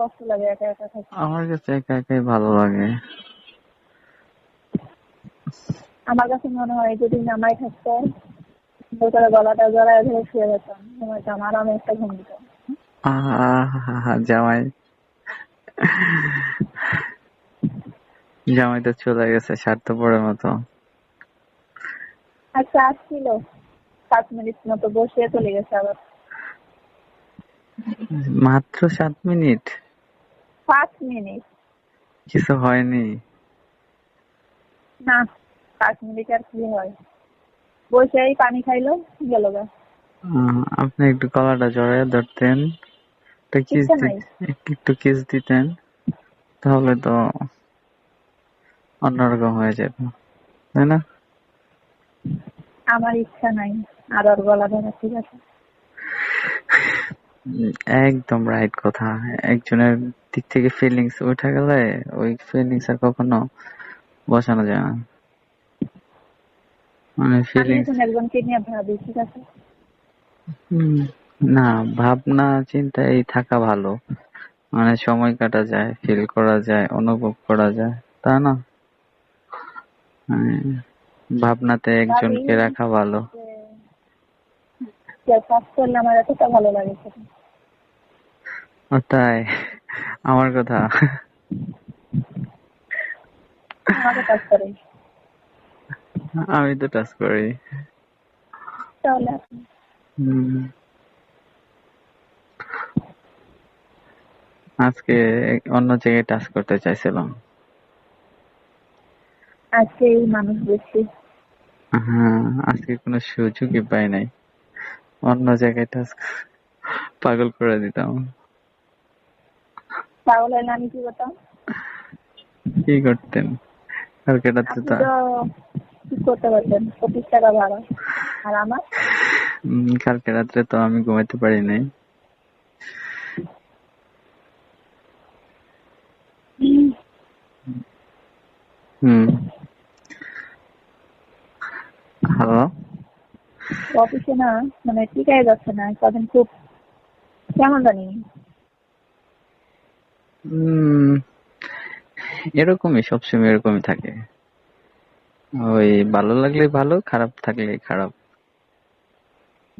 কষ্ট লাগে একা একা থাকতে আমার কাছে একা একাই ভালো লাগে। আমার কাছে মনে হয় যদি নামাই থাকতো করে গলাটা জড়ায় ধরে শুয়ে যেতাম। ঘুমাইতাম আরামে একটা ঘুম আহা জামাই। জামাই তো চলে গেছে স্বার্থপরের মতো। আচ্ছা আসছিল সাত মিনিট মতো বসে চলে গেছে আবার। মাত্র সাত মিনিট? পাঁচ মিনিট। কিছু হয়নি? না পাঁচ মিনিট আর কি হয়। বসেই পানি খাইলো গেল গা। আপনি একটু গলাটা জড়ায় ধরতেন। একটা কিস একটু কিস দিতেন তাহলে তো অন্যরকম হয়ে যেত। তাই না? আমার ইচ্ছা নাই আর ওর গলা ধরা ঠিক আছে। একদম রাইট কথা। একজনের দিক থেকে ফিলিংস উঠে গেলে ওই ফিলিংস আর কখনো বসানো যায় না। মানে ফিলিংস একজনকে নিয়ে ভাবি ঠিক আছে? না ভাবনা চিন্তায় থাকা ভালো। মানে সময় কাটা যায় ফিল করা যায় অনুভব করা যায় তা না? মানে ভাবনাতে একজনকে। রাখা ভালো। কাজ করলে আমার এতটা ভালো লাগে সেটা। তাই। আমার কথা। আমি তো টাচ করি। তাহলে আজকে অন্য জায়গায় টাচ করতে চাইছিলাম। আজকে এই মানুষ দেখছি হ্যাঁ আজকে কোনো সুযোগই পাই নাই। অন্য জায়গায় টাচ পাগল করে দিতাম। পাগল হলে আমি কি করতাম? কি করতেন? রাত্রে আপনি তো কি করতে পারতেন? পঁচিশ টাকা ভাড়া। আর আমার? কালকে রাত্রে তো আমি ঘুমাইতে পারি নাই। হুম। হ্যালো? অফিসে না মানে টিকাই যাচ্ছে না। কদিন খুব কেমন জানি? এরকমই সবসময় এরকমই থাকে। ওই ভালো লাগলে ভালো খারাপ থাকলে খারাপ।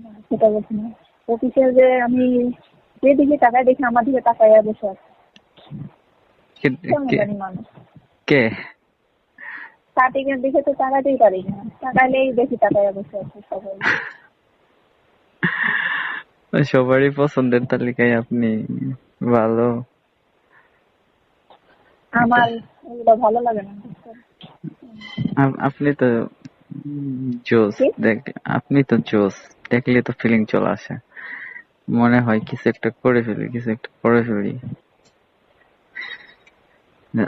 সেটা বলছি না। অফিসে যে আমি যেদিকে তাকাই দেখি আমার দিকে তাকাইয়া বসে আছে। কে- এর দিকে তো তাকাতেই পারি না। তাকাইলেই দেখি তাকাইয়া বসে আছে সবাই। সবারই পছন্দের তালিকায় আপনি ভালো। আমার এগুলো ভালো লাগে না। আপনি তো জোস দেখ আপনি তো জোস দেখলে তো ফিলিং চলে আসে। মনে হয় কিছু একটা করে ফেলি কিছু একটা করে ফেলি।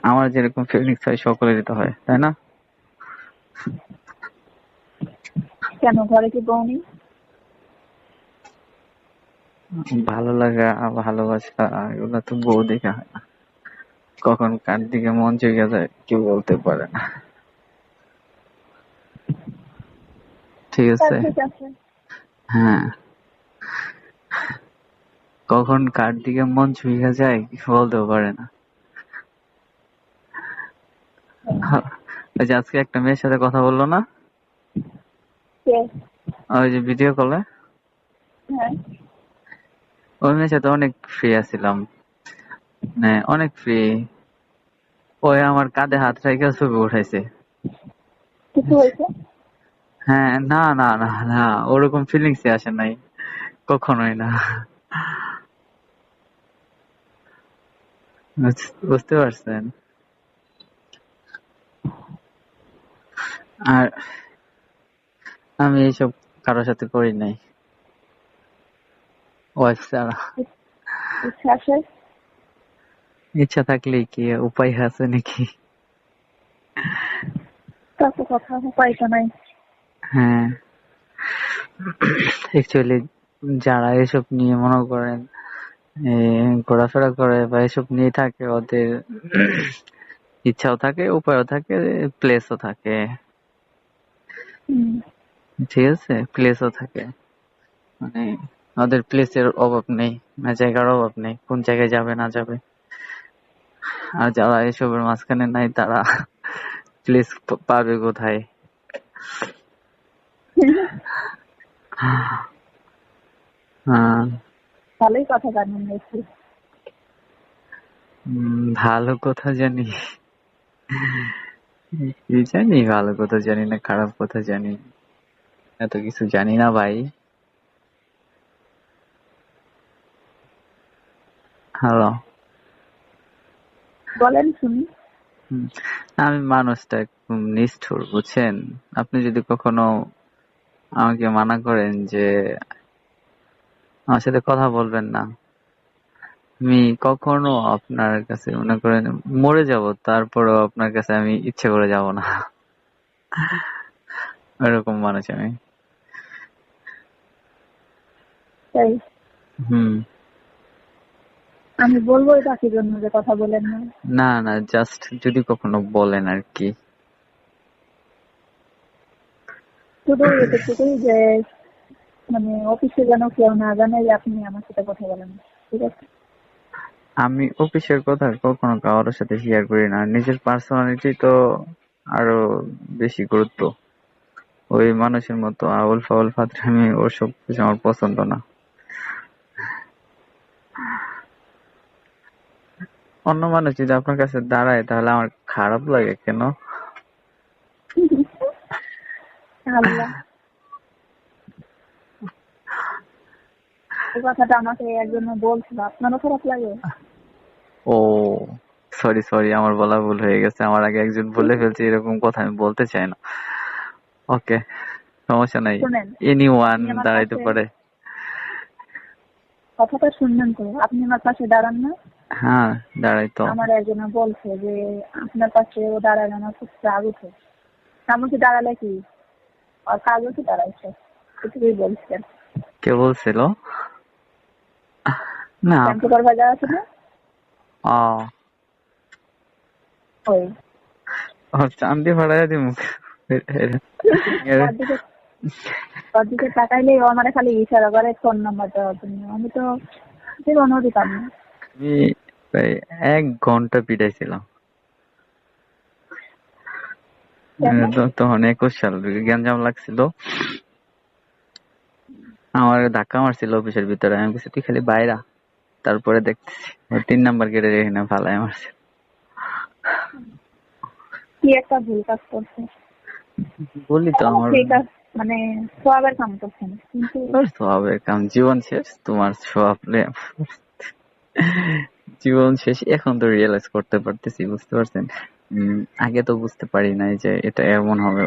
আমার যেরকম ফিলিংস হয় সকলেরই তো হয় তাই না? কেন ঘরে কি বউনি ভালো লাগা ভালোবাসা এগুলো তো বউ দেখা হয় না। কখন কার দিকে মন চলে যায় কেউ বলতে পারে না। ঠিক আছে? হ্যাঁ। কখন কার দিকে মন ছুঁয়ে যায় বলতেও পারে না। ওই যে আজকে একটা মেয়ের সাথে কথা বলল না? ওই যে ভিডিও কলে হ্যাঁ। ওই মেয়ের সাথে অনেক ফ্রি আছিলাম। মানে অনেক ফ্রি ওই আমার কাঁধে হাত রেখে ছবি উঠাইছে। কিছু হয়েছে? হ্যাঁ না না না না ওরকম ফিলিংসই আসে নাই কখনোই না। বুঝতে পারছেন? আর আমি এইসব কারোর সাথে করি নাই। ওয়াইফ ছাড়া। ইচ্ছা থাকলে কি উপায় আছে নাকি? তাতে কথা উপায় তো নাই। হ্যাঁ। অ্যাকচুয়ালি যারা এসব নিয়ে মনে করেন ঘোরাফেরা করে বা এসব নিয়ে থাকে ওদের ইচ্ছাও থাকে উপায়ও থাকে প্লেসও থাকে। ঠিক আছে প্লেসও থাকে। মানে ওদের প্লেসের অভাব নেই না জায়গার অভাব নেই কোন জায়গায় যাবে না যাবে। আর যারা এসবের মাঝখানে নাই তারা প্লিজ পাবে কোথায়? হ্যাঁ। ভালোই কথা জানেন ভালো কথা জানি। কি জানি ভালো কথা জানি না খারাপ কথা জানি। এত কিছু জানি না ভাই। হ্যালো। বলেন শুনি। আমি মানুষটা একদম নিষ্ঠুর বুঝছেন? আপনি যদি কখনো আমাকে মানা করেন যে আমার সাথে কথা বলবেন না আমি কখনো আপনার কাছে মনে করেন মরে যাব তারপরেও আপনার কাছে আমি ইচ্ছে করে যাব না। এরকম মানুষ আমি। হুম। আমি বলব এটা কি জন্য যে কথা বলেন না? না না জাস্ট যদি কখনো বলেন আর কি। শুধু এটুকুই যে মানে অফিসে যেন কেউ না জানে যে আপনি আমার সাথে কথা বলেন ঠিক আছে? আমি অফিসের কথা কখনো কারোর সাথে শেয়ার করি না। নিজের পার্সোনালিটি তো আরও বেশি গুরুত্ব। ওই মানুষের মতো আউল ফাউল ফাতরামি ওসব কিছু আমার পছন্দ না। অন্য মানুষ যদি আপনার কাছে দাঁড়ায় তাহলে আমার খারাপ লাগে কেন? কথাটা আমাকে একজন বলছিল আপনারও খারাপ লাগে? ও সরি সরি আমার বলা ভুল হয়ে গেছে। আমার আগে একজন বলে ফেলছে এরকম কথা আমি বলতে চাই না। ওকে সমস্যা নাই। এনি ওয়ান দাঁড়াইতে পারে। কথাটা শুনবেন তো? আপনি আমার পাশে দাঁড়ান না। হ্যাঁ দাঁড়াই তো। আমার একজন বলছে যে আপনার পাশে ও দাঁড়ালে আমার খুব রাগ উঠে আমি কি দাঁড়ালে কি? আর কাজও কি দাঁড়াইছে। এটুকুই বলছেন কে বলছিল? না। ক্যাম্প সুপারভাইজার আছে না? ও। ওই। ও চান্দি ফাড়াই দিমু। ওর দিকে ওর ও আমার খালি ইশারা করে ফোন নাম্বার দেওয়ার জন্য আমি তো অনুমতি পাব না আমি প্রায় এক ঘণ্টা পিটাইছিলাম। তখন একুশ সাল গ্যাঞ্জাম লাগছিল। আমার ধাক্কা মারছিল অফিসের ভিতরে। আমি বলছি তুই খালি বাইরা। তারপরে দেখতেছি তিন নাম্বার গেটে রেখে না ফালাই মারছে। কি একটা ভুল কাজ করছে। বলি তো আমার মানে সবের কাম করছেন কিন্তু কাম জীবন শেষ তোমার সব জীবন শেষ, এখন তো রিয়েলাইজ করতে পারতেছি, বুঝতে পারছেন? আগে তো বুঝতে পারি নাই যে এটা এমন হবে।